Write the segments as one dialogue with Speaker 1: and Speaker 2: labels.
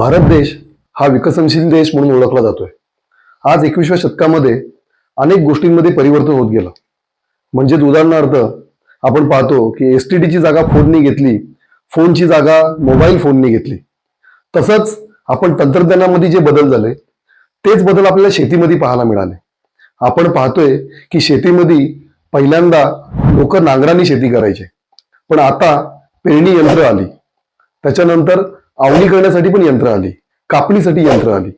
Speaker 1: भारत देश हा विकसनशील देश म्हणून ओळखला जातोय. आज एकविसव्या शतकामध्ये अनेक गोष्टींमध्ये परिवर्तन होत गेलं. म्हणजेच उदाहरणार्थ आपण पाहतो की एस टी डीची जागा फोनने घेतली फोनची जागा मोबाईल फोनने घेतली. तसंच आपण तंत्रज्ञानामध्ये जे बदल झाले तेच बदल आपल्याला शेतीमध्ये पाहायला मिळाले. आपण पाहतोय की शेतीमध्ये पहिल्यांदा लोक नांगराने शेती करायचे. पण आता पेरणी यंत्र आली. त्याच्यानंतर आवणी करण्यासाठी पण यंत्र आली कापणीसाठी यंत्र आली.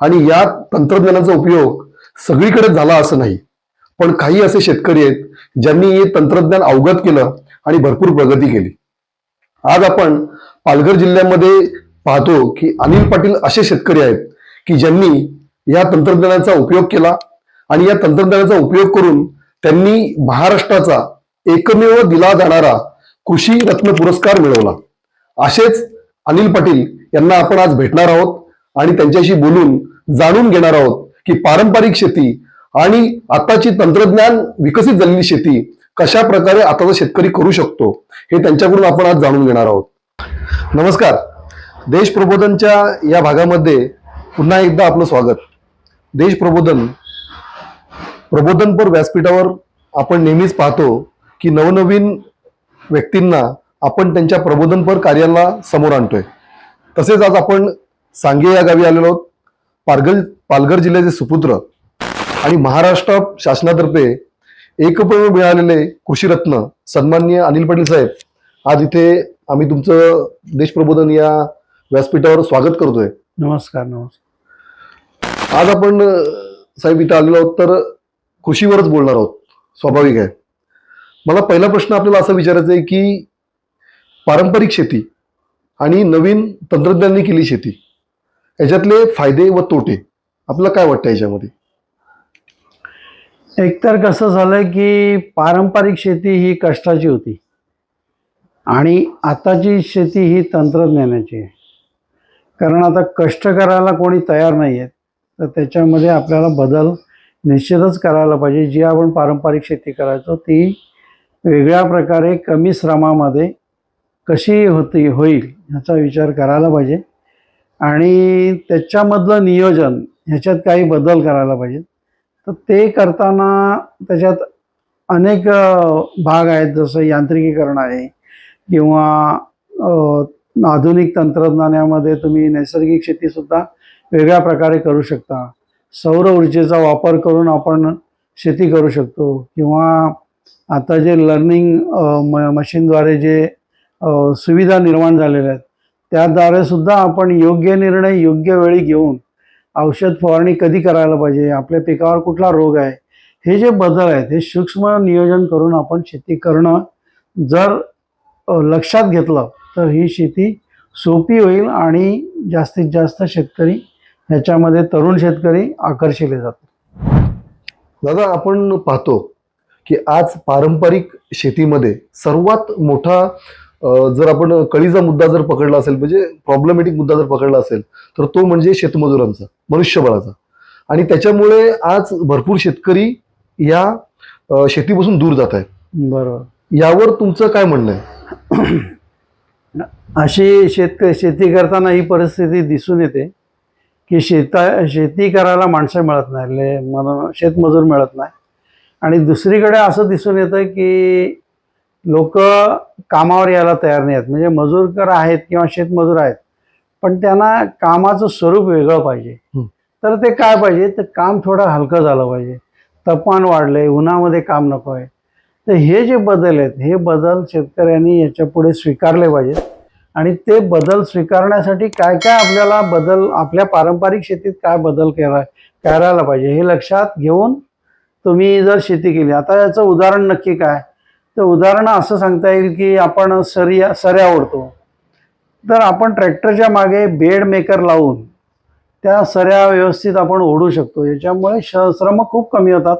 Speaker 1: आणि या तंत्रज्ञानाचा उपयोग सगळीकडे झाला असं नाही. पण काही असे शेतकरी आहेत ज्यांनी हे तंत्रज्ञान अवगत केलं आणि भरपूर प्रगती केली. आज आपण पालघर जिल्ह्यामध्ये पाहतो की अनिल पाटील असे शेतकरी आहेत की ज्यांनी या तंत्रज्ञानाचा उपयोग केला आणि या तंत्रज्ञानाचा उपयोग करून त्यांनी महाराष्ट्राचा एकमेव दिला जाणारा कृषी रत्न पुरस्कार मिळवला. असेच अनिल पाटील यांना आपण आज भेटणार आहोत आणि त्यांच्याशी बोलून जाणून घेणार आहोत की पारंपरिक शेती आणि आताची तंत्रज्ञान विकसित झालेली शेती कशा प्रकारे आताचा शेतकरी करू शकतो हे त्यांच्याकडून आपण आज जाणून घेणार आहोत. नमस्कार. देश प्रबोधनच्या या भागामध्ये पुन्हा एकदा आपलं स्वागत. देश प्रबोधन प्रबोधनपूर व्यासपीठावर आपण नेहमीच पाहतो की नवनवीन व्यक्तींना आपण त्यांच्या प्रबोधनपर कार्याला समोर आणतोय. तसेच आज आपण सांगे या गावी आलेलो आहोत. पालघर पालघर जिल्ह्याचे सुपुत्र आणि महाराष्ट्र शासनातर्फे एकमेव मिळालेले कृषीरत्न सन्माननीय अनिल पाटील साहेब आज इथे आम्ही तुमचं देश प्रबोधन या व्यासपीठावर स्वागत करतोय.
Speaker 2: नमस्कार नमस्कार.
Speaker 1: आज आपण साहेब इथं आलेलो आहोत तर कृषीवरच बोलणार आहोत. स्वाभाविक आहे. मला पहिला प्रश्न आपल्याला असा विचारायचा आहे की पारंपरिक शेती आणि नवीन तंत्रज्ञानाने केली शेती. याच्यातले फायदे व तोटे आपलं काय वाटतं याच्यामध्ये?
Speaker 2: एकतर कसं झालं की पारंपरिक शेती ही कष्टाची होती. आणि आताची शेती ही तंत्रज्ञानाची आहे. कारण आता कष्ट करायला कोणी तयार नाही आहेत तर त्याच्यामध्ये आपल्याला बदल निश्चितच करायला पाहिजे. जी आपण पारंपरिक शेती करायचो ती वेगळ्या प्रकारे कमी श्रमामध्ये कशी होती होईल ह्याचा विचार करायला पाहिजे. आणि त्याच्यामधलं नियोजन ह्याच्यात काही बदल करायला पाहिजे. तर ते करताना त्याच्यात अनेक भाग आहेत जसं यांत्रिकीकरण आहे किंवा आधुनिक तंत्रज्ञानामध्ये तुम्ही नैसर्गिक शेतीसुद्धा वेगळ्या प्रकारे करू शकता. सौर ऊर्जेचा वापर करून आपण शेती करू शकतो किंवा आता जे लर्निंग म मशीनद्वारे जे सुविधा निर्माण झालेल्या आहेत. त्याद्वारे सुद्धा आपण योग्य निर्णय योग्य वेळी घेऊन औषध फवारणी कधी करायला पाहिजे आपल्या पिकावर कुठला रोग आहे हे जे बदल आहेत हे सूक्ष्म नियोजन करून आपण शेती करणं जर लक्षात घेतलं तर ही शेती सोपी होईल आणि जास्तीत जास्त शेतकरी ह्याच्यामध्ये तरुण शेतकरी आकर्षिले जातात
Speaker 1: दादा आपण पाहतो की आज पारंपरिक शेतीमध्ये सर्वात मोठा जर आपण कळीचा मुद्दा जर पकडला असेल म्हणजे प्रॉब्लेमॅटिक मुद्दा जर पकडला असेल तर तो म्हणजे शेतमजुरांचा मनुष्यबळाचा. आणि त्याच्यामुळे आज भरपूर शेतकरी या शेतीपासून दूर जात आहेत.
Speaker 2: बरोबर.
Speaker 1: यावर तुमचं काय म्हणणं आहे?
Speaker 2: अशी शेत शेती करताना ही परिस्थिती दिसून येते की शेता शेती करायला माणसं मिळत नाही मन शेतमजूर मिळत नाही. आणि दुसरीकडे असं दिसून येतं की लोक कामावर यायला तयार नाही आहेत म्हणजे मजूरकर आहेत किंवा शेतमजूर आहेत पण त्यांना कामाचं स्वरूप वेगळं पाहिजे. तर ते काय पाहिजे? तर काम थोडं हलकं झालं पाहिजे. तापमान वाढलंय उन्हामध्ये काम नको आहे. तर हे जे बदल आहेत हे बदल शेतकऱ्यांनी याच्यापुढे स्वीकारले पाहिजेत. आणि ते बदल स्वीकारण्यासाठी काय काय आपल्याला बदल आपल्या पारंपरिक शेतीत काय बदल केला करायला पाहिजे हे लक्षात घेऊन तुम्ही जर शेती केली. आता याचं उदाहरण नक्की काय? तर उदाहरण असं सांगता येईल की आपण सरिया सऱ्या ओढतो. तर आपण ट्रॅक्टरच्या मागे बेड मेकर लावून त्या सऱ्या व्यवस्थित आपण ओढू शकतो. याच्यामुळे श श्रम खूप कमी होतात.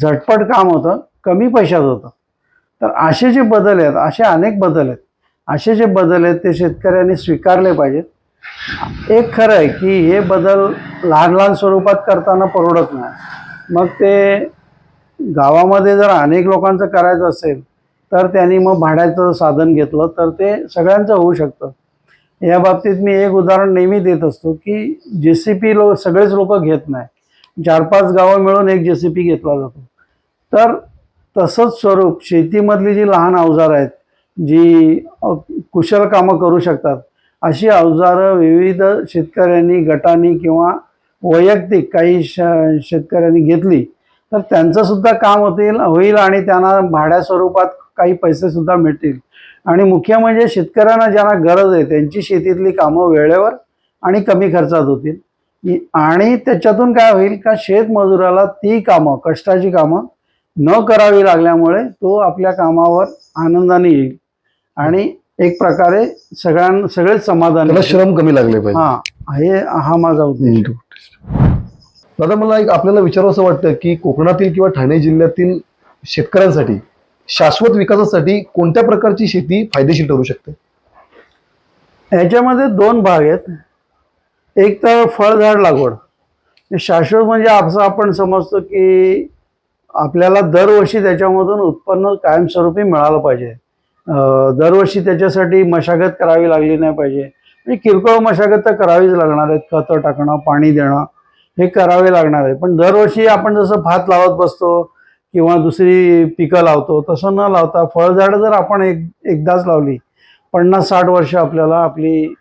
Speaker 2: झटपट काम होतं. कमी पैशात होतं. तर असे जे बदल आहेत असे अनेक बदल आहेत. असे जे बदल आहेत ते शेतकऱ्यांनी स्वीकारले पाहिजेत. एक खरं आहे की हे बदल लहान लहान स्वरूपात करताना परवडत नाही. मग ते गावामध्ये जर अनेक लोकांचं करायचं असेल तर त्यांनी मग भाड्याचं साधन घेतलं तर ते सगळ्यांचं होऊ शकतं. या बाबतीत मी एक उदाहरण नेहमी देत असतो की जे सी पी लो सगळेच लोक घेत नाही. चार पाच गावं मिळून एक जे सी पी घेतला जातो. तर तसंच स्वरूप शेतीमधली जी लहान अवजारं आहेत जी कुशल कामं करू शकतात अशी अवजारं विविध शेतकऱ्यांनी गटांनी किंवा वैयक्तिक काही श शेतकऱ्यांनी घेतली तर त्यांचं सुद्धा काम होतील होईल आणि त्यांना भाड्या स्वरूपात काही पैसे सुद्धा मिळतील. आणि मुख्य म्हणजे शेतकऱ्यांना ज्यांना गरज आहे त्यांची शेतीतली कामं वेळेवर आणि कमी खर्चात होतील. आणि त्याच्यातून काय होईल का शेतमजुराला ती कामं कष्टाची कामं न करावी लागल्यामुळे तो आपल्या कामावर आनंदाने येईल. आणि एक प्रकारे सगळ्यां सगळेच समाधान
Speaker 1: श्रम कमी लागले पाहिजे.
Speaker 2: हा हे हा माझा उद्देश.
Speaker 1: दादा मला एक आपल्याला विचारावं असं वाटतं की कोकणातील किंवा ठाणे जिल्ह्यातील शेतकऱ्यांसाठी शाश्वत विकासासाठी कोणत्या प्रकारची शेती फायदेशीर ठरू शकते?
Speaker 2: ह्याच्यामध्ये दोन भाग आहेत. एक तर फळझाड लागवड. शाश्वत म्हणजे असं आपण समजतो की आपल्याला दरवर्षी त्याच्यामधून उत्पन्न कायमस्वरूपी मिळालं पाहिजे. दरवर्षी त्याच्यासाठी मशागत करावी लागली नाही पाहिजे. म्हणजे किरकोळ मशागत तर करावीच लागणार आहेत. खतं टाकणं पाणी देणं हे करावे लागणार आहे. पण दरवर्षी आपण जसं भात लावत बसतो किंवा दुसरी पिकं लावतो तसं न लावता फळझाडं जर आपण एक एकदाच लावली पन्नास साठ वर्ष आपल्याला आपली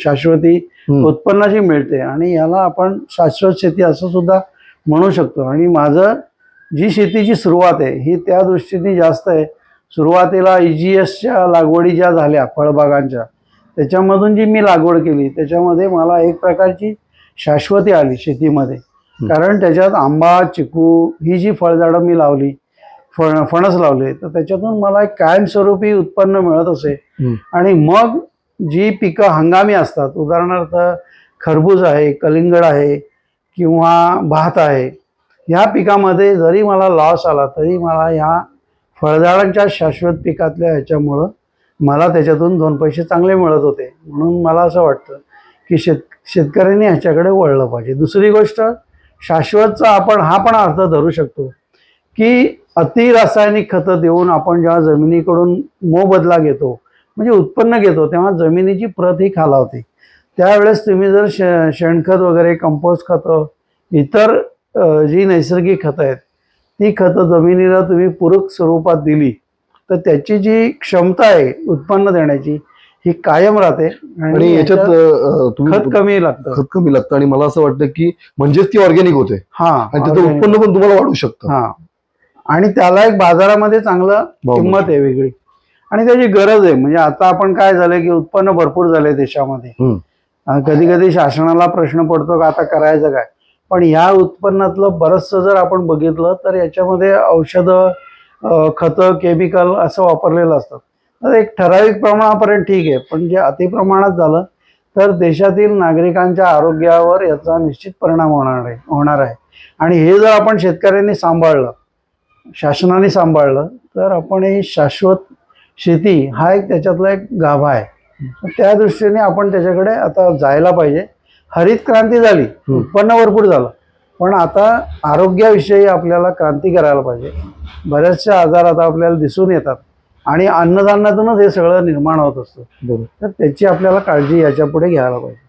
Speaker 2: शाश्वती. उत्पन्नाची मिळते आणि याला आपण शाश्वत शेती असं सुद्धा म्हणू शकतो. आणि माझं जी शेतीची सुरुवात आहे ही त्या दृष्टीने जास्त आहे. सुरुवातीला ई जी एसच्या लागवडी ज्या झाल्या फळबागांच्या त्याच्यामधून जी मी लागवड केली त्याच्यामध्ये मला एक प्रकारची शाश्वती आली शेतीमध्ये. कारण त्याच्यात आंबा चिकू ही जी फळझाडं मी लावली फण फणस लावले तर त्याच्यातून मला एक कायमस्वरूपी उत्पन्न मिळत असे. आणि मग जी पिकं हंगामी असतात उदाहरणार्थ खरबूज आहे कलिंगड आहे किंवा भात आहे ह्या पिकामध्ये जरी मला लॉस आला तरी मला ह्या फळझाडांच्या शाश्वत पिकातल्या ह्याच्यामुळं मला त्याच्यातून दोन पैसे चांगले मिळत होते. म्हणून मला असं वाटतं की शेत शेतकऱ्यांनी ह्याच्याकडे वळलं पाहिजे. दुसरी गोष्ट शाश्वतचा आपण हा पण अर्थ धरू शकतो की अति रासायनिक खतं देऊन आपण जेव्हा जमिनीकडून मोबदला घेतो म्हणजे उत्पन्न घेतो तेव्हा जमिनीची प्रत ही खालावते. त्यावेळेस तुम्ही जर शे शेणखत वगैरे कंपोस्ट खतं इतर जी नैसर्गिक खतं आहेत ती खतं जमिनीला तुम्ही पूरक स्वरूपात दिली तर त्याची जी क्षमता आहे उत्पन्न देण्याची ही कायम राहते
Speaker 1: आणि याच्यात तुम्ही
Speaker 2: खत कमी लागतं.
Speaker 1: खत कमी लागतं आणि मला असं वाटतं की म्हणजेच ती ऑर्गॅनिक होते.
Speaker 2: हा
Speaker 1: आणि त्याचं. उत्पन्न पण तुम्हाला वाढू शकतं.
Speaker 2: हा. आणि त्याला एक बाजारामध्ये चांगलं
Speaker 1: भाव
Speaker 2: किंमत आहे वेगळी. आणि त्याची गरज आहे. म्हणजे आता आपण काय झालंय की उत्पन्न भरपूर झालंय देशामध्ये. कधी कधी शासनाला प्रश्न पडतो का आता करायचं काय? पण ह्या उत्पन्नातलं बरंचसं जर आपण बघितलं तर याच्यामध्ये औषधं खतं केमिकल असं वापरलेलं असतं. एक ठराविक प्रमाणापर्यंत ठीक आहे. पण जे अतिप्रमाणात झालं तर देशातील नागरिकांच्या आरोग्यावर याचा निश्चित परिणाम होणार आहे होणार आहे. आणि हे जर आपण शेतकऱ्यांनी सांभाळलं शासनाने सांभाळलं तर आपण ही शाश्वत शेती हा एक त्याच्यातला एक गाभा आहे. त्या दृष्टीने आपण त्याच्याकडे आता जायला पाहिजे. हरित क्रांती झाली. उत्पन्न भरपूर झालं. पण आता आरोग्याविषयी आपल्याला क्रांती करायला पाहिजे. बऱ्याचशा आजार आता आपल्याला दिसून येतात. आणि अन्नधान्यातूनच हे सगळं निर्माण होत असतं.
Speaker 1: बरोबर.
Speaker 2: तर त्याची आपल्याला काळजी याच्यापुढे घ्यायला पाहिजे.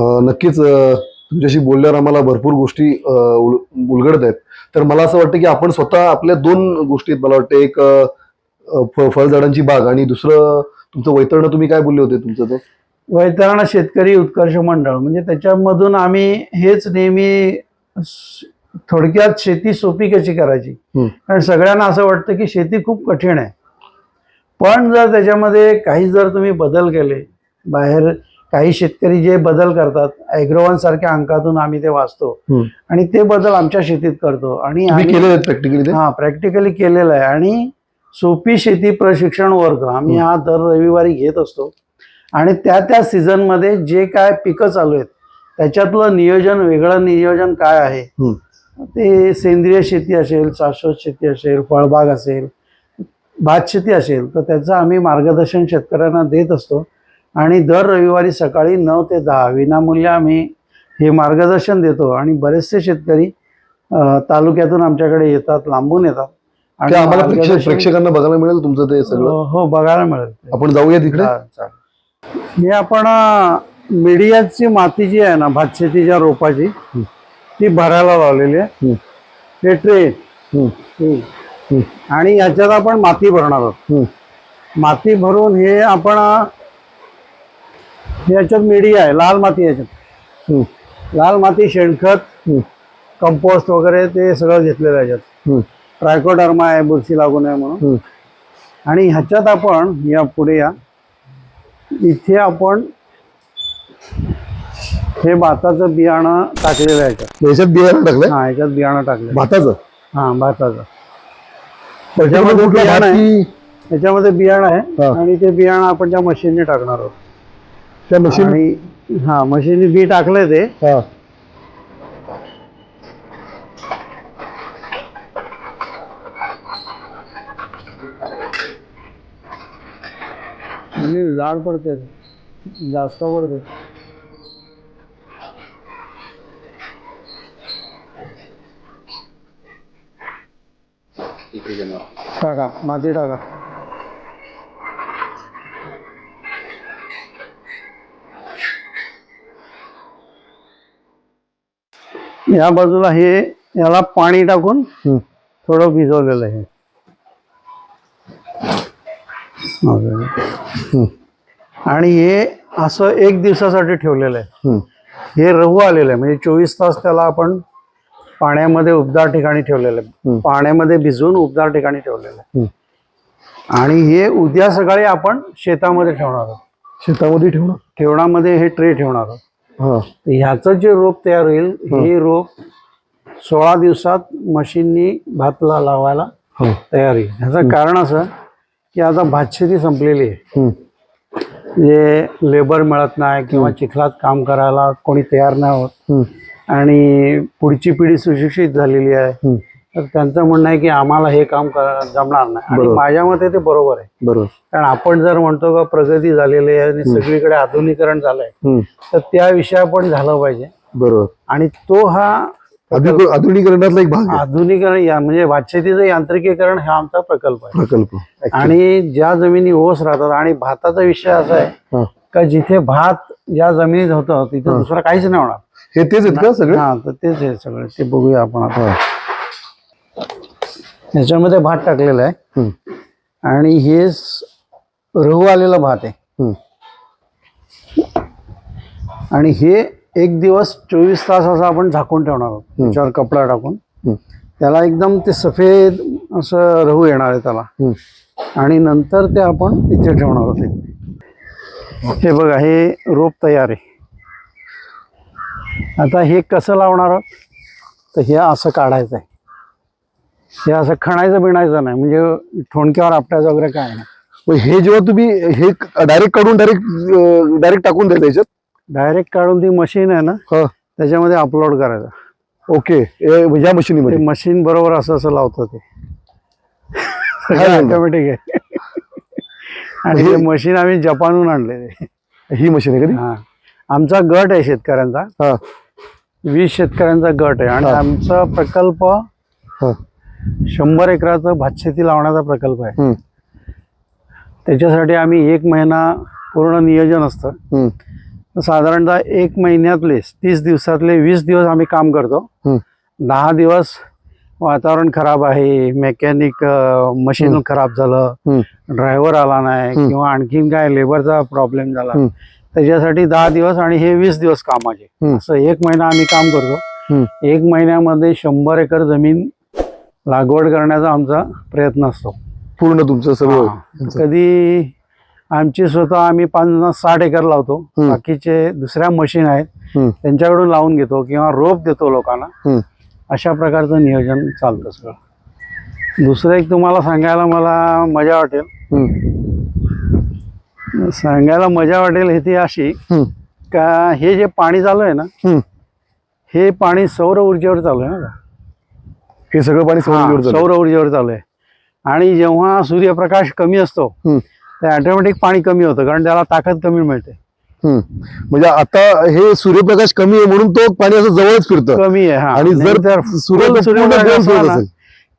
Speaker 1: अं, नक्कीच अं, तुमच्याशी बोलल्यावर आम्हाला भरपूर गोष्टी अं, उल- उलगडत आहेत. तर मला असं वाटतं की आपण स्वतः आपल्या दोन गोष्टीत मला वाटतं. एक अं, अं, फ- फळझाडांची बाग आणि दुसरं तुमचं वैतरणं तुम्ही काय बोलले होते तुमचं ते?
Speaker 2: वैतरणा शेतकरी उत्कर्ष मंडळ. म्हणजे त्याच्यामधून आम्ही हेच नेहमी स- थोडक्यात शेती सोपी कशी करायची?
Speaker 1: हम्म.
Speaker 2: कारण सगळ्यांना असं वाटतं की शेती खूप कठीण आहे. पण जर त्याच्यामध्ये काही जर तुम्ही बदल केले बाहेर काही शेतकरी जे बदल करतात ॲग्रोवन सारख्या अंकातून आम्ही ते वाचतो. आणि ते बदल आमच्या शेतीत करतो आणि
Speaker 1: प्रॅक्टिकली
Speaker 2: हा प्रॅक्टिकली केलेलं आहे. आणि सोपी शेती प्रशिक्षण वर्ग आम्ही हा दर रविवारी घेत असतो. आणि त्या त्या सीझनमध्ये जे काय पिकं चालू आहेत त्याच्यातलं नियोजन वेगळं नियोजन काय आहे. ते सेंद्रिय शेती असेल शाश्वत शेती असेल फळबाग असेल भात शेती असेल तर त्याचं आम्ही मार्गदर्शन शेतकऱ्यांना देत असतो. आणि दर रविवारी सकाळी नऊ ते दहा विनामूल्य आम्ही हे मार्गदर्शन देतो. आणि बरेचसे शेतकरी तालुक्यातून आमच्याकडे येतात लांबून येतात.
Speaker 1: ते आम्हाला प्रेक्षकांना बघायला मिळेल तुमचं ते सगळं?
Speaker 2: हो, हो बघायला मिळेल
Speaker 1: आपण जाऊया तिकडे?
Speaker 2: हा. हे आपण मीडियाची माती जी आहे ना भातशेतीच्या रोपाची ती भरायला लावलेली आहे.
Speaker 1: हम्म.
Speaker 2: हे ट्रे.
Speaker 1: हम्म. हम्म.
Speaker 2: आणि याच्यात आपण माती भरणार आहोत. माती भरून हे आपण याच्यात मीडिया आहे लाल माती याच्यात. लाल माती शेणखत. कंपोस्ट वगैरे ते सगळं घेतलेलं आहे याच्यात. ट्रायकोडर्मा आहे बुरशी लागू नये म्हणून. आणि ह्याच्यात आपण या पुढे या इथे आपण हे भाताचं बियाणं टाकलेलं आहे याच्यात
Speaker 1: बियाणं टाकलंय
Speaker 2: हा याच्यात बियाणं टाकलं
Speaker 1: भाताचं
Speaker 2: हा भाताचं
Speaker 1: त्याच्यामध्ये कुठलं
Speaker 2: बियाणं आहे.
Speaker 1: भात
Speaker 2: याच्यामध्ये बियाणं आहे.
Speaker 1: हा.
Speaker 2: आणि ते बियाणं आपण त्या मशीनने टाकणार आहोत.
Speaker 1: त्या मशीन
Speaker 2: आणि हा मशीनने बी टाकलंय ते.
Speaker 1: हा.
Speaker 2: आणि जाड पडते. जास्त पडते. टाका माती टाका या बाजूला हे याला पाणी टाकून. थोडं भिजवलेलं आहे. आणि हे असं एक दिवसासाठी ठेवलेलं आहे. हे रहू आलेलं आहे म्हणजे चोवीस तास त्याला आपण पाण्यामध्ये उबदार ठिकाणी ठेवलेलं आहे. पाण्यामध्ये भिजवून उबदार ठिकाणी ठेवलेलं आहे. आणि हे उद्या सकाळी आपण शेतामध्ये ठेवणार आहोत.
Speaker 1: शेतामध्ये ठेवणार?
Speaker 2: ठेवणामध्ये हे ट्रे ठेवणार आहोत.
Speaker 1: हा.
Speaker 2: ह्याचं जे रोप तयार होईल हे. रोप सोळा दिवसात मशीननी भातला लावायला तयार होईल. ह्याचं कारण असं की आता भातशेती संपलेली आहे. जे लेबर मिळत नाही किंवा चिखलात काम करायला कोणी तयार नाही होत. आणि पुढची पिढी सुशिक्षित झालेली आहे. तर त्यांचं म्हणणं आहे की आम्हाला हे काम जमणार नाही. आणि. माझ्या मते ते बरोबर आहे.
Speaker 1: बरोबर.
Speaker 2: कारण आपण जर म्हणतो का प्रगती झालेली आहे आणि सगळीकडे आधुनिकरण झालंय. तर त्याविषयी पण झालं पाहिजे.
Speaker 1: बरोबर.
Speaker 2: आणि तो हा
Speaker 1: आधुनिक- आधुनिकरणातला एक भाग
Speaker 2: आधुनिकरण म्हणजे भातशेतीचं यांत्रिकीकरण हा आमचा प्रकल्प आहे.
Speaker 1: प्रकल्प
Speaker 2: आणि ज्या जमिनी ओस राहतात आणि भाताचा विषय असा आहे. का जिथे भात ज्या जमिनीत होतं तिथे दुसरं काहीच नाही होणार.
Speaker 1: हे तेच आहेत का सगळे
Speaker 2: हा तर तेच आहे सगळं ते बघूया आपण आता. ह्याच्यामध्ये भात टाकलेला आहे. आणि हे रहू आलेला भात आहे. आणि हे एक दिवस चोवीस तास असं आपण झाकून ठेवणार आहोत त्याच्यावर कपडा टाकून. त्याला एकदम ते सफेद असं रहू येणार आहे त्याला. आणि नंतर ते आपण इथे ठेवणार आहोत हे बघा हे रोप तयार आहे आता हे कसं लावणार? तर हे असं काढायचं आहे. हे असं खणायचं बिणायचं नाही. म्हणजे ठोणक्यावर आपटायचं वगैरे काय नाही.
Speaker 1: हे जेव्हा तुम्ही हे डायरेक्ट काढून डायरेक्ट डायरेक्ट टाकून द्यायचं याच्यात?
Speaker 2: डायरेक्ट काढून ती मशीन आहे ना त्याच्यामध्ये अपलोड करायचं.
Speaker 1: ओके. या मशीनीमध्ये
Speaker 2: मशीन बरोबर असं असं लावतं ते? ऑटोमॅटिक आहे. आणि हे मशीन आम्ही जपानहून आणलेले.
Speaker 1: ही मशीन आहे कधी
Speaker 2: हा. आमचा गट आहे शेतकऱ्यांचा. वीस शेतकऱ्यांचा गट आहे आणि
Speaker 1: हा.
Speaker 2: आमचा प्रकल्प
Speaker 1: हा
Speaker 2: शंभर एकराचं भातशेती लावण्याचा प्रकल्प आहे
Speaker 1: हम्म.
Speaker 2: त्याच्यासाठी आम्ही एक महिना पूर्ण नियोजन असतं
Speaker 1: हम्म.
Speaker 2: साधारणतः एक महिन्यातले तीस दिवसातले वीस दिवस आम्ही काम करतो
Speaker 1: हम्म.
Speaker 2: दहा दिवस वातावरण खराब आहे मेकॅनिक मशीन खराब झालं
Speaker 1: हम्म.
Speaker 2: ड्रायव्हर आला नाही
Speaker 1: हम्म.
Speaker 2: किंवा आणखीन काय लेबरचा प्रॉब्लेम झाला
Speaker 1: हम्म.
Speaker 2: त्याच्यासाठी दहा दिवस आणि हे वीस दिवस कामाचे. असं एक महिना आम्ही काम करतो. एक महिन्यामध्ये शंभर एकर जमीन लागवड करण्याचा आमचा प्रयत्न असतो
Speaker 1: पूर्ण तुमचं सगळं.
Speaker 2: कधी आमची स्वतः आम्ही पन्नास साठ एकर लावतो. बाकीचे दुसऱ्या मशीन आहेत. त्यांच्याकडून लावून घेतो किंवा रोप देतो लोकांना. अशा प्रकारचं नियोजन चालतं सगळं दुसरं एक तुम्हाला सांगायला मला मजा वाटेल. सांगायला मजा वाटेल हे ती अशी. का हे जे पाणी चालू आहे ना. हे पाणी सौर ऊर्जेवर चालू आहे ना का?
Speaker 1: हे सगळं पाणी.
Speaker 2: सौर ऊर्जेवर चालू आहे आणि जेव्हा सूर्यप्रकाश कमी असतो. ते ऑटोमॅटिक पाणी कमी होतं कारण त्याला ताकद कमी मिळते.
Speaker 1: म्हणजे आता हे सूर्यप्रकाश कमी आहे म्हणून तो पाणी असं जवळच फिरतं
Speaker 2: कमी आहे
Speaker 1: आणि जर सूर्य.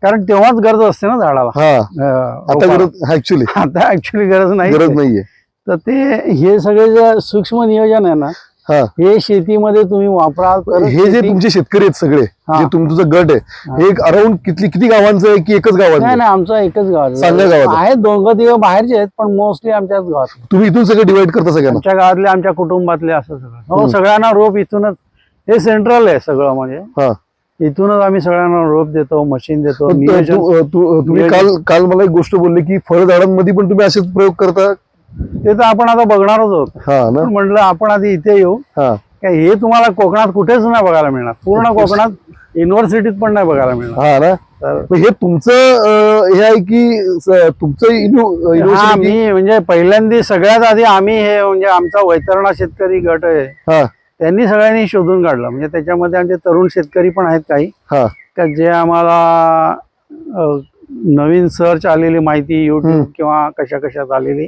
Speaker 2: कारण तेव्हाच गरज असते ना झाडाला
Speaker 1: आता. गरज ऍक्च्युली
Speaker 2: आता ऍक्च्युली गरज नाही
Speaker 1: गरज नाहीये
Speaker 2: तर ते हे सगळे जे सूक्ष्म नियोजन आहे ना
Speaker 1: हा
Speaker 2: हे शेतीमध्ये तुम्ही वापराल
Speaker 1: हे जे तुमचे शेतकरी आहेत सगळे. जे तुमचं गट आहे
Speaker 2: हा.
Speaker 1: हे अराउंड किती किती गावांचं आहे की एकच गावांचं
Speaker 2: नाही? नाही आमचा एकच गाव
Speaker 1: चांगल्या गावात आहे.
Speaker 2: आहेत दोघं तिघं बाहेरचे आहेत पण मोस्टली आमच्याच गावात
Speaker 1: तुम्ही इथून सगळं डिवाइड करता सगळ्यांना
Speaker 2: आमच्या गावातले आमच्या कुटुंबातले असं सगळं हो. सगळ्यांना रोप इथूनच हे सेंट्रल आहे सगळं म्हणजे इथूनच आम्ही सगळ्यांना रोप देतो मशीन देतो
Speaker 1: तुम्ही. काल काल मला एक गोष्ट बोलली की फळझाडांमध्ये पण तुम्ही असेच प्रयोग करता
Speaker 2: ते तर आपण आता बघणारच आहोत.
Speaker 1: हा ना?
Speaker 2: पण म्हटलं आपण आधी इथे येऊ.
Speaker 1: हा.
Speaker 2: काय हे तुम्हाला कोकणात कुठेच नाही बघायला मिळणार. पूर्ण कोकणात युनिव्हर्सिटीत पण नाही बघायला मिळणार.
Speaker 1: हा ना?
Speaker 2: तर
Speaker 1: मग हे तुमचं अं, हे आहे की स- तुमचं
Speaker 2: हा मी म्हणजे पहिल्यांदा सगळ्यात आधी आम्ही हे म्हणजे आमचा वैतरणा शेतकरी गट आहे.
Speaker 1: हा.
Speaker 2: त्यांनी सगळ्यांनी शोधून काढलं. म्हणजे त्याच्यामध्ये आमचे तरुण शेतकरी पण आहेत काही.
Speaker 1: हा.
Speaker 2: का जे आम्हाला अ, नवीन सर्च आलेली माहिती. युट्यूब किंवा कशा कशात आलेली.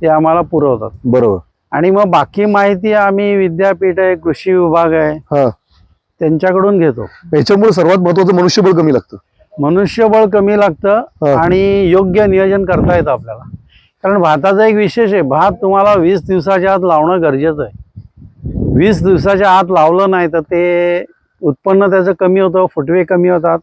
Speaker 2: ते आम्हाला पुरवतात
Speaker 1: बरोबर
Speaker 2: आणि मग बाकी माहिती आम्ही विद्यापीठ आहे कृषी विभाग आहे
Speaker 1: हा
Speaker 2: त्यांच्याकडून घेतो
Speaker 1: याच्यामुळे सर्वात महत्वाचं मनुष्यबळ कमी लागतं
Speaker 2: मनुष्यबळ कमी लागतं. आणि योग्य नियोजन करता येतं आपल्याला कारण भाताचा एक विशेष आहे भात तुम्हाला वीस दिवसाच्या आत लावणं गरजेचं आहे वीस दिवसाच्या आत लावलं नाही तर ते उत्पन्न त्याचं कमी होतं फुटवे कमी होतात.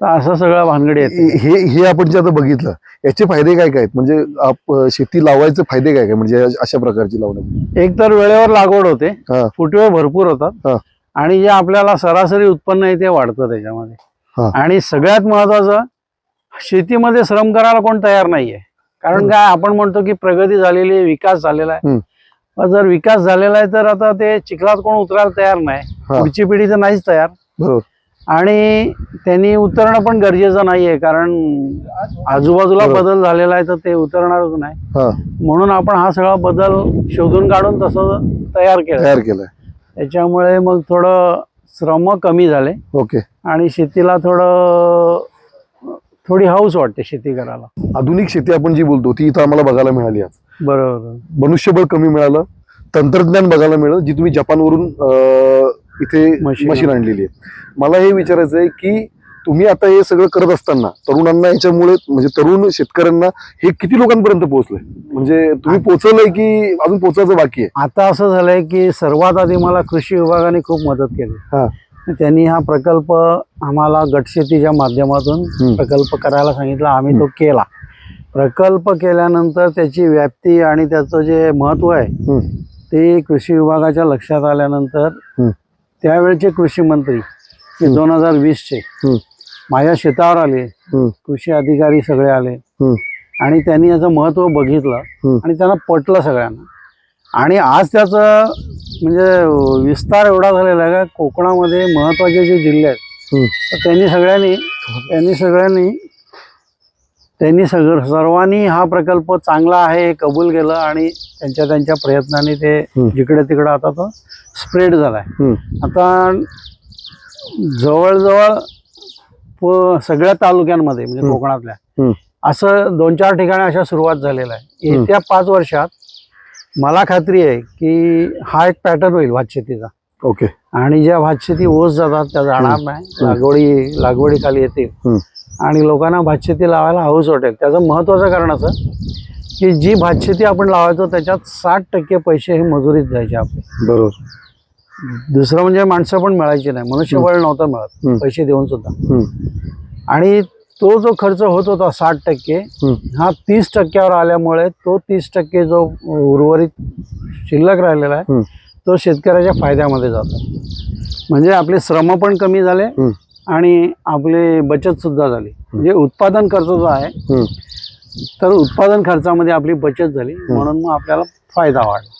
Speaker 2: तर असं सगळं भानगडी येते
Speaker 1: हे हे आपण जे आता बघितलं याचे फायदे काय काय म्हणजे आप- शेती लावायचे फायदे काय काय? म्हणजे अशा प्रकारची लावण्याचे
Speaker 2: एक तर वेळेवर लागवड होते फुटवे भरपूर होतात. आणि जे आपल्याला सरासरी उत्पन्न आहे ते वाढतं त्याच्यामध्ये. आणि सगळ्यात महत्वाचं शेतीमध्ये श्रम करायला कोण तयार नाहीये. कारण. काय आपण म्हणतो की प्रगती झालेली आहे विकास झालेला आहे. जर विकास झालेला आहे तर आता ते चिखलात कोण उतरायला तयार नाही. पुढची पिढी तर नाहीच तयार.
Speaker 1: बरोबर.
Speaker 2: आणि त्यांनी उतरणं पण गरजेचं नाहीये कारण आजूबाजूला. बदल झालेला आहे तर ते उतरणारच नाही.
Speaker 1: हा.
Speaker 2: म्हणून आपण हा सगळा बदल शोधून काढून तसं तयार केलं
Speaker 1: तयार केलाय.
Speaker 2: त्याच्यामुळे मग थोडं श्रम कमी झाले.
Speaker 1: ओके.
Speaker 2: आणि शेतीला थोडं थोडी हाऊस वाटते शेती करायला.
Speaker 1: आधुनिक शेती आपण जी बोलतो ती इथं आम्हाला बघायला मिळाली आज.
Speaker 2: बरोबर.
Speaker 1: मनुष्यबळ कमी मिळालं तंत्रज्ञान बघायला मिळालं जी तुम्ही जपानवरून इथे
Speaker 2: मशीन.
Speaker 1: आणलेली आहे मला हे विचारायचं आहे की तुम्ही आता हे सगळं करत असताना तरुणांना याच्यामुळे म्हणजे तरुण शेतकऱ्यांना हे किती लोकांपर्यंत पोहोचलंय म्हणजे तुम्ही पोहोचवलंय की अजून पोहोचायचं बाकी आहे
Speaker 2: आता असं झालंय की सर्वात आधी मला कृषी विभागाने खूप मदत केली
Speaker 1: हा
Speaker 2: त्यांनी हा प्रकल्प आम्हाला गटशेतीच्या माध्यमातून. प्रकल्प करायला सांगितला आम्ही तो केला प्रकल्प केल्यानंतर त्याची व्याप्ती आणि त्याचं जे महत्त्व आहे. ते कृषी विभागाच्या लक्षात आल्यानंतर. त्यावेळचे कृषी मंत्री. दोन हजार वीसचे
Speaker 1: हम्म.
Speaker 2: माझ्या शेतावर आले. कृषी अधिकारी सगळे आले. आणि त्यांनी याचं महत्त्व बघितलं. आणि त्यांना पटलं सगळ्यांना आणि आज त्याचं म्हणजे विस्तार एवढा झालेला आहे का कोकणामध्ये महत्त्वाचे जे जिल्हे आहेत. तर त्यांनी सगळ्यांनी त्यांनी सगळ्यांनी त्यांनी सगळं सर्वांनी हा प्रकल्प चांगला आहे हे कबूल केलं आणि त्यांच्या त्यांच्या प्रयत्नाने ते. जिकडे तिकडे आता तो स्प्रेड झालाय
Speaker 1: हम्म.
Speaker 2: आता जवळजवळ सगळ्या तालुक्यांमध्ये म्हणजे. कोकणातल्या. असं दोन चार ठिकाणी अशा सुरुवात झालेला आहे. येत्या पाच वर्षात मला खात्री आहे की हा एक पॅटर्न होईल भातशेतीचा
Speaker 1: ओके
Speaker 2: आणि ज्या भातशेती ओस जातात त्या जाणार नाही लागवडी लागवडीखाली येतील. आणि लोकांना भातशेती लावायला हौस वाटेल त्याचं महत्वाचं कारण असं की जी भातशेती आपण लावायचो त्याच्यात साठ टक्के पैसे हे मजुरीत जायचे आपले
Speaker 1: बरोबर
Speaker 2: दुसरं म्हणजे माणसं पण मिळायची नाही मनुष्यबळ नव्हतं मिळत. पैसे देऊन सुद्धा. आणि तो जो खर्च होत होता साठ टक्के. हा तीस टक्क्यावर आल्यामुळे तो तीस टक्के जो उर्वरित शिल्लक राहिलेला आहे. तो शेतकऱ्याच्या फायद्यामध्ये जातो म्हणजे आपले श्रम पण कमी झाले
Speaker 1: हम्म.
Speaker 2: आणि आपली बचत सुद्धा झाली. म्हणजे उत्पादन खर्च जो आहे. तर उत्पादन खर्चामध्ये आपली बचत झाली. म्हणून मग आपल्याला फायदा वाढला.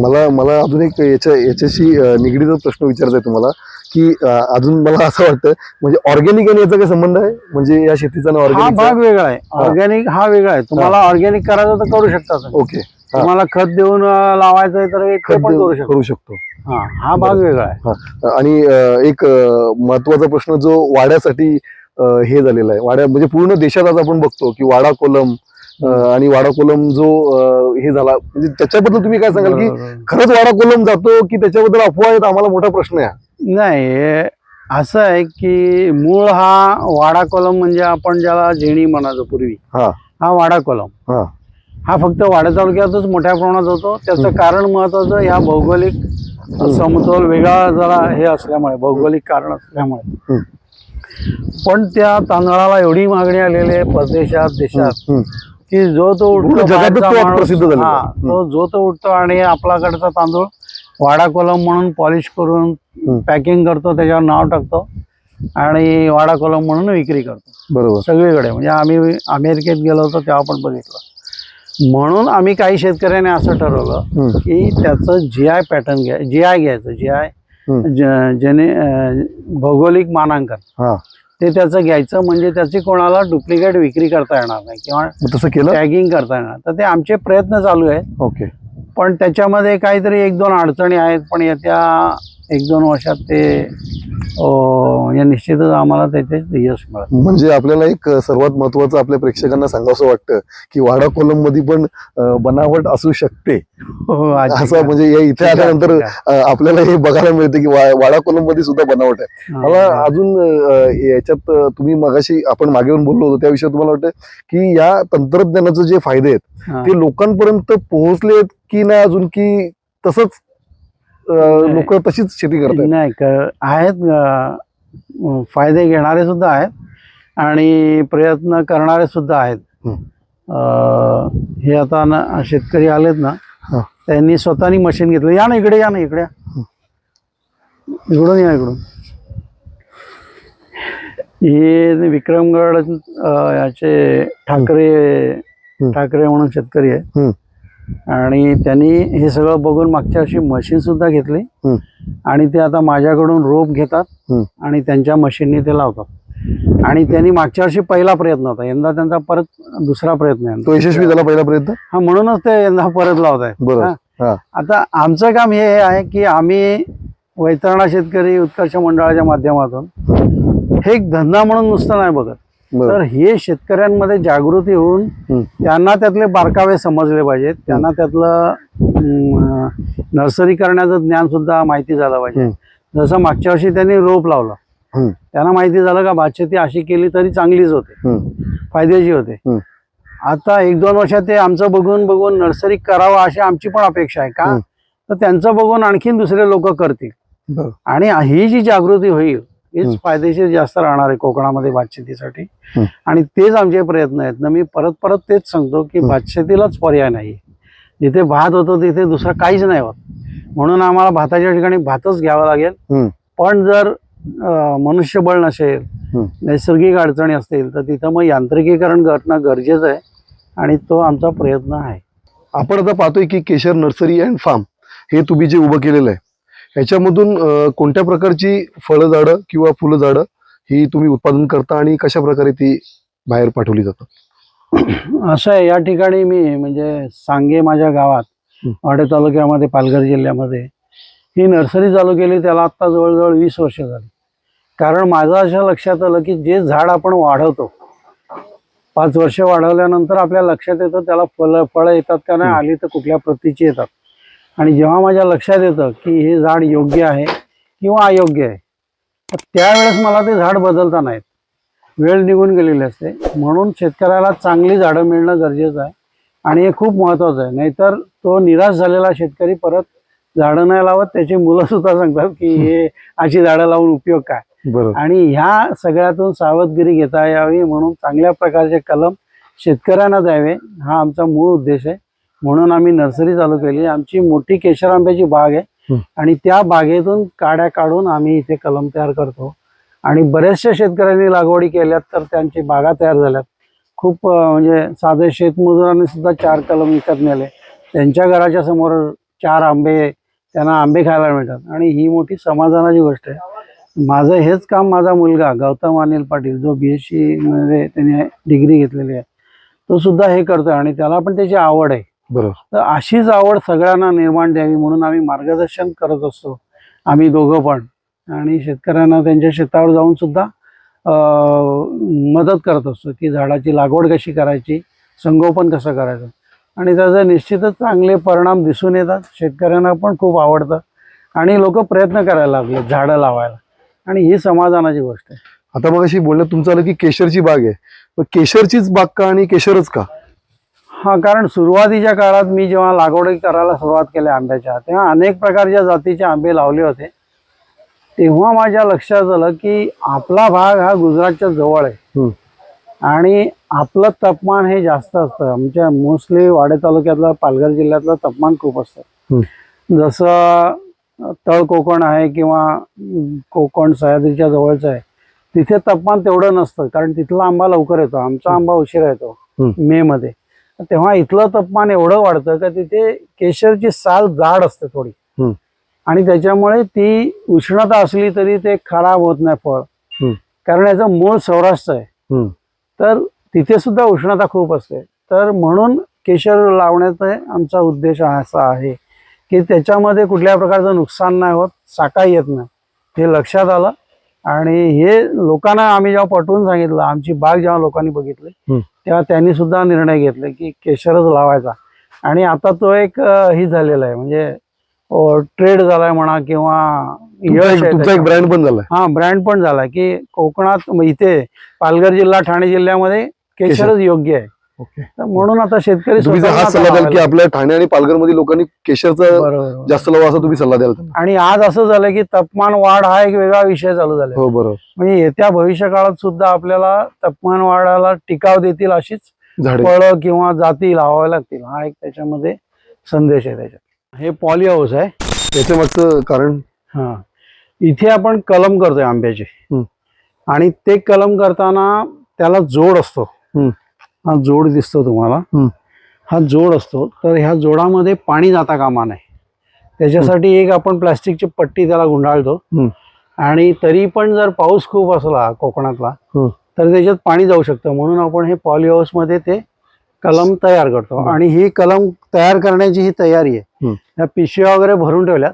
Speaker 1: मला मला अजून एक याच्या याच्याशी अं, निगडीत प्रश्न विचारायचा आहे तुम्हाला की अजून मला असं वाटतं म्हणजे ऑर्गॅनिक आणि याचा काय संबंध आहे? म्हणजे या शेतीचा
Speaker 2: हा
Speaker 1: ऑर्गॅनिक
Speaker 2: भाग वेगळा आहे. ऑर्गॅनिक हा वेगळा आहे. तुम्हाला ऑर्गॅनिक करायचं तर करू शकता.
Speaker 1: ओके.
Speaker 2: तुम्हाला खत देऊन लावायचं आहे तर एक ते पण करू शकता.
Speaker 1: करू शकतो.
Speaker 2: हा हा भाग वेगळा आहे.
Speaker 1: हा. आणि अं, एक अं, महत्त्वाचा प्रश्न जो वाड्यासाठी अं, हे झालेला आहे. वाड्या म्हणजे पूर्ण देशात आज आपण बघतो की वाडा कोलम अं, आणि वाडा कोलम जो अं, हे झाला. म्हणजे त्याच्याबद्दल तुम्ही काय सांगाल की
Speaker 2: बरोबर.
Speaker 1: खरंच वाडा कोलम जातो की त्याच्याबद्दल अफवा आहेत? आम्हाला मोठा प्रश्न आहे.
Speaker 2: नाही असं आहे की मूळ हा वाडा कॉलम म्हणजे आपण ज्याला झेणी म्हणायचो पूर्वी
Speaker 1: हा.
Speaker 2: हा वाडा कॉलम.
Speaker 1: हा.
Speaker 2: हा फक्त वाड्या तालुक्यातच मोठ्या प्रमाणात होतो. त्याचं कारण महत्वाचं ह्या भौगोलिक समतोल वेगळा जरा हे असल्यामुळे भौगोलिक कारण असल्यामुळे. पण त्या तांदळाला एवढी मागणी आलेली आहे परदेशात देशात. की जो तो उठतो हा. तो जो तो उठतो आणि आपल्याकडचा तांदूळ वाडा कोलम म्हणून पॉलिश करून. पॅकिंग करतो त्याच्यावर नाव टाकतो आणि वाडा कोलम म्हणून विक्री करतो
Speaker 1: बरोबर
Speaker 2: सगळीकडे म्हणजे आम्ही अमेरिकेत गेलो होतो तेव्हा पण बघितलं म्हणून आम्ही काही शेतकऱ्यांनी असं ठरवलं. की त्याचं जी आय पॅटर्न घ्या जी आय घ्यायचं जी आय अं, भौगोलिक मानांकन. ते त्याचं घ्यायचं म्हणजे त्याची कोणाला डुप्लिकेट विक्री करता येणार नाही किंवा
Speaker 1: तसं केलं?
Speaker 2: टॅगिंग करता येणार तर ते आमचे प्रयत्न चालू आहेत.
Speaker 1: ओके.
Speaker 2: पण त्याच्यामध्ये काहीतरी एक दोन अडचणी आहेत पण येत्या एक दोन वर्षात ते म्हणजे निश्चितच आम्हाला त्याचे यश मिळेल
Speaker 1: म्हणजे आपल्याला एक सर्वात महत्वाचं आपल्या प्रेक्षकांना सांगावं वाटतं की वाडा कोलममध्ये पण बनावट असू शकते
Speaker 2: हो, आज
Speaker 1: असं म्हणजे या इथे आल्यानंतर आपल्याला हे बघायला मिळते की वाडा कोलममध्ये सुद्धा बनावट आहे
Speaker 2: हा.
Speaker 1: मला अजून याच्यात तुम्ही मगाशी आपण मागे येऊन बोललो होतो त्याविषयी तुम्हाला वाटतं की या तंत्रज्ञानाचे जे फायदे आहेत
Speaker 2: हा.
Speaker 1: ते लोकांपर्यंत पोहोचले की नाही अजून की तसंच. लोक तशीच शेती करतात
Speaker 2: नाही आहेत फायदे घेणारे सुद्धा आहेत आणि प्रयत्न करणारे सुद्धा आहेत
Speaker 1: हं.
Speaker 2: हे आता ना शेतकरी आलेत ना. त्यांनी स्वतःनी मशीन घेतलं या ना इकडे या ना इकडे. इकडून या इकडून हे विक्रमगड याचे ठाकरे. ठाकरे म्हणून शेतकरी आहे
Speaker 1: हं.
Speaker 2: आणि त्यांनी हे सगळं बघून मागच्या वर्षी मशीन सुद्धा घेतली. आणि ते आता माझ्याकडून रोप घेतात. आणि त्यांच्या मशीननी ते लावतात. आणि त्यांनी मागच्या वर्षी पहिला प्रयत्न होता. यंदा त्यांचा परत दुसरा प्रयत्न आहे.
Speaker 1: तो यशस्वी झाला पहिला प्रयत्न?
Speaker 2: हा म्हणूनच ते यंदा परत लावत आहेत.
Speaker 1: बरोबर हा.
Speaker 2: आता आमचं काम हे आहे की आम्ही वैतरणा शेतकरी उत्कर्ष मंडळाच्या माध्यमातून हे एक धंदा म्हणून नुसतं नाही बघत. तर हे शेतकऱ्यांमध्ये जागृती होऊन. त्यांना त्यातले बारकावे समजले पाहिजेत त्यांना त्यातलं नर्सरी करण्याचं ज्ञान सुद्धा माहिती झालं पाहिजे. जसं मागच्या वर्षी त्यांनी रोप लावलं. त्यांना माहिती झालं का भातशेती अशी केली तरी चांगलीच होते. फायद्याची होते. आता एक दोन वर्षात ते आमचं बघून बघून नर्सरी करावं अशी आमची पण अपेक्षा आहे का. तर त्यांचं बघून आणखीन दुसरे लोक करतील. आणि ही जी जागृती होईल हीच. फायदेशीर जास्त राहणार आहे कोकणामध्ये भातशेतीसाठी. आणि तेच आमचे प्रयत्न आहेत ना मी परत परत तेच सांगतो की. भातशेतीलाच पर्याय नाही जिथे भात होतो तिथे दुसरं काहीच नाही होत म्हणून आम्हाला भाताच्या ठिकाणी भातच घ्यावा लागेल. पण जर मनुष्यबळ नसेल. नैसर्गिक अडचणी असतील तर तिथं मग यांत्रिकीकरण करणं गरजेचं आहे आणि तो आमचा प्रयत्न आहे
Speaker 1: आपण आता पाहतोय की केशर नर्सरी अँड फार्म हे तुम्ही जे उभं केलेलं आहे ह्याच्यामधून अं, कोणत्या प्रकारची फळं झाडं किंवा फुलं झाडं ही तुम्ही उत्पादन करता आणि कशा प्रकारे ती बाहेर पाठवली जातात
Speaker 2: असं आहे या ठिकाणी मी म्हणजे सांगे माझ्या गावात. वाडे तालुक्यामध्ये पालघर जिल्ह्यामध्ये ही नर्सरी चालू केली त्याला आत्ता जवळजवळ वीस वर्ष झाली कारण माझं असं लक्षात आलं की जे झाड आपण वाढवतो पाच वर्ष वाढवल्यानंतर आपल्या लक्षात येतं त्याला फळं फळं येतात का नाही. आली तर कुठल्या प्रतीची येतात आणि जेव्हा माझ्या लक्षात येतं की हे झाड योग्य आहे किंवा अयोग्य आहे तर त्यावेळेस मला ते झाड बदलता नाहीत. वेळ निघून गेलेली असते. म्हणून शेतकऱ्याला चांगली झाडं मिळणं गरजेचं आहे आणि हे खूप महत्त्वाचं आहे. नाहीतर तो निराश झालेला शेतकरी परत झाडं नाही लावत त्याची मुलं सुद्धा सांगतात की हे अशी झाडं लावून उपयोग काय?
Speaker 1: बरोबर.
Speaker 2: आणि ह्या सगळ्यातून सावधगिरी घेता यावी म्हणून चांगल्या प्रकारचे कलम शेतकऱ्यांना द्यावे. हा आमचा मूळ उद्देश आहे. म्हणून आम्ही नर्सरी चालू केली. आमची मोठी केशर आंब्याची बाग आहे. आणि त्या बागेतून काड्या काढून आम्ही इथे कलम तयार करतो. आणि बऱ्याचशा शेतकऱ्यांनी लागवडी केल्यात तर त्यांची बागा तयार झाल्यात. खूप म्हणजे साधे शेतमजुरांनी सुद्धा चार कलम विकत नेले. त्यांच्या घराच्या समोर चार आंबे त्यांना आंबे खायला मिळतात. आणि ही मोठी समाधानाची गोष्ट आहे. माझं हेच काम माझा मुलगा गौतम अनिल पाटील जो बी एस सी मध्ये त्याने डिग्री घेतलेली आहे. तो सुद्धा हे करतोय. आणि त्याला पण त्याची आवड आहे.
Speaker 1: बरोबर.
Speaker 2: तर अशीच आवड सगळ्यांना निर्माण द्यावी म्हणून आम्ही मार्गदर्शन करत असतो. आम्ही दोघं पण. आणि शेतकऱ्यांना त्यांच्या शेतावर जाऊन सुद्धा मदत करत असतो की झाडाची लागवड कशी करायची संगोपन कसं करायचं. आणि त्याचे निश्चितच चांगले परिणाम दिसून येतात. शेतकऱ्यांना पण खूप आवडतं. आणि लोक प्रयत्न करायला लागले झाडं लावायला. आणि ही समाधानाची गोष्ट आहे.
Speaker 1: आता मग अशी बोलण्यात तुमचं आलं की केशरची बाग आहे. मग केशरचीच बाग का आणि केशरच का?
Speaker 2: हा कारण सुरुवातीच्या काळात मी जेव्हा लागवड करायला सुरुवात केली आंब्याच्या तेव्हा अनेक प्रकारच्या जातीचे आंबे लावले होते. तेव्हा माझ्या लक्षात आलं की आपला भाग हा गुजरातच्या जवळ आहे.
Speaker 1: आणि
Speaker 2: आपलं तापमान हे जास्त असतं. आमच्या मोस्टली वाडे तालुक्यातलं पालघर जिल्ह्यातलं तापमान खूप असतं. जसं तळ कोकण आहे किंवा कोकण सह्याद्रीच्या जवळचं आहे तिथे तापमान तेवढं नसतं कारण तिथला आंबा लवकर येतो. आमचा आंबा उशिरा येतो. मे मध्ये. तेव्हा इथलं तापमान एवढं वाढतं का तिथे केशरची साल जाड असते थोडी. आणि त्याच्यामुळे ती उष्णता असली तरी ते खराब होत नाही फळ. कारण याचं मूळ सौराष्ट्र आहे. तर तिथे सुद्धा उष्णता खूप असते तर म्हणून केशर लावण्याचा आमचा उद्देश असा आहे की त्याच्यामध्ये कुठल्या प्रकारचं नुकसान नाही होत साकाई येत नाही हे लक्षात आलं आणि हे लोकांना आम्ही जेव्हा पटवून सांगितलं आमची बाग जेव्हा लोकांनी बघितली. तेव्हा त्यांनी सुद्धा निर्णय घेतले की केशरच लावायचा आणि आता तो एक ही झालेला आहे म्हणजे ट्रेड झालाय म्हणा किंवा यश
Speaker 1: एक-. ब्रँड पण झालाय
Speaker 2: हा ब्रँड पण झाला की कोकणात इथे पालघर जिल्हा ठाणे जिल्ह्यामध्ये केशरच योग्य आहे
Speaker 1: ओके.
Speaker 2: तर म्हणून आता शेतकरी
Speaker 1: तुम्ही जर हा सल्ला द्याल की आपल्या ठाणे आणि पालघरमध्ये लोकांनी केशरचं जास्त लावा असा तुम्ही सल्ला द्याल त्यांना.
Speaker 2: आणि आज असं झालं की तापमान वाढ हा एक वेगळा विषय चालू झाला
Speaker 1: हो बरोबर.
Speaker 2: म्हणजे येत्या भविष्य काळात सुद्धा आपल्याला तापमान वाढायला टिकाव देतील अशीच फळं किंवा जाती लावाव्या लागतील हा एक त्याच्यामध्ये संदेश आहे त्याच्यात. हे पॉली हाऊस आहे.
Speaker 1: याच्या मागचं कारण?
Speaker 2: हा. इथे आपण कलम करतोय आंब्याचे. आणि ते कलम करताना त्याला जोड असतो. हा जोड दिसतो तुम्हाला. हा जोड असतो तर ह्या जोडामध्ये पाणी जाता कामा नये त्याच्यासाठी एक आपण प्लास्टिकची पट्टी त्याला गुंडाळतो. आणि तरी पण जर पाऊस खूप असला कोकणातला. तर त्याच्यात पाणी जाऊ शकतं म्हणून आपण हे पॉली मध्ये ते कलम तयार करतो. आणि ही कलम तयार करण्याची ही तयारी आहे. ह्या पिशव्या वगैरे भरून ठेवल्यात.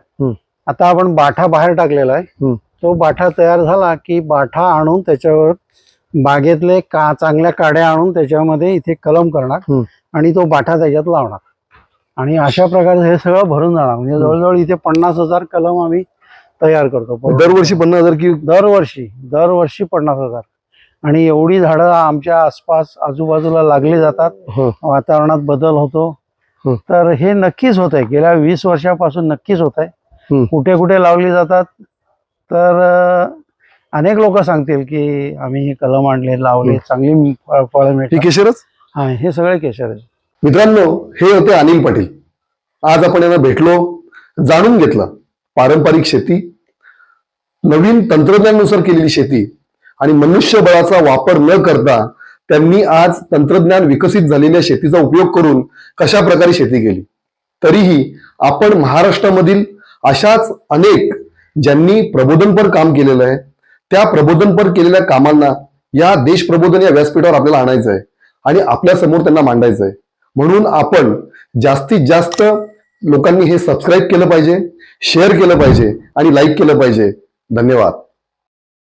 Speaker 2: आता आपण बाठा बाहेर टाकलेला आहे. तो बाठा तयार झाला की बाठा आणून त्याच्यावर बागेतले का चांगल्या काड्या आणून त्याच्यामध्ये इथे कलम करणार. आणि तो बाठा त्याच्यात लावणार आणि अशा प्रकारे हे सगळं भरून जाणार म्हणजे. जवळजवळ इथे पन्नास हजार कलम आम्ही तयार करतो
Speaker 1: दरवर्षी पन्नास हजार की
Speaker 2: दरवर्षी दरवर्षी पन्नास हजार आणि एवढी झाडं आमच्या आसपास आजूबाजूला लागली जातात. वातावरणात बदल होतो. तर हे नक्कीच होत आहे गेल्या वीस वर्षापासून नक्कीच होत आहे. कुठे कुठे लावली जातात तर अनेक लोक सांगतील की आम्ही हे कलम आणले लावले. चांगली फळ-
Speaker 1: ही
Speaker 2: मिळतात.
Speaker 1: केशरच?
Speaker 2: हा हे सगळे केशर आहे
Speaker 1: मित्रांनो हे होते अनिल पाटील. आज आपण यांना भेटलो जाणून घेतलं. पारंपरिक शेती नवीन तंत्रज्ञानानुसार केलेली शेती आणि मनुष्यबळाचा वापर न करता त्यांनी आज तंत्रज्ञान विकसित झालेल्या शेतीचा उपयोग करून कशा प्रकारे शेती केली. तरीही आपण महाराष्ट्रामधील अशाच अनेक ज्यांनी प्रबोधनपर काम केलेलं आहे त्या प्रबोधनपर केलेल्या कामांना या देश प्रबोधन या व्यासपीठावर आपल्याला आणायचं आहे आणि आपल्यासमोर त्यांना मांडायचं आहे म्हणून आपण जास्तीत जास्त लोकांनी हे सबस्क्राईब केलं पाहिजे शेअर केलं पाहिजे आणि लाईक केलं पाहिजे. धन्यवाद.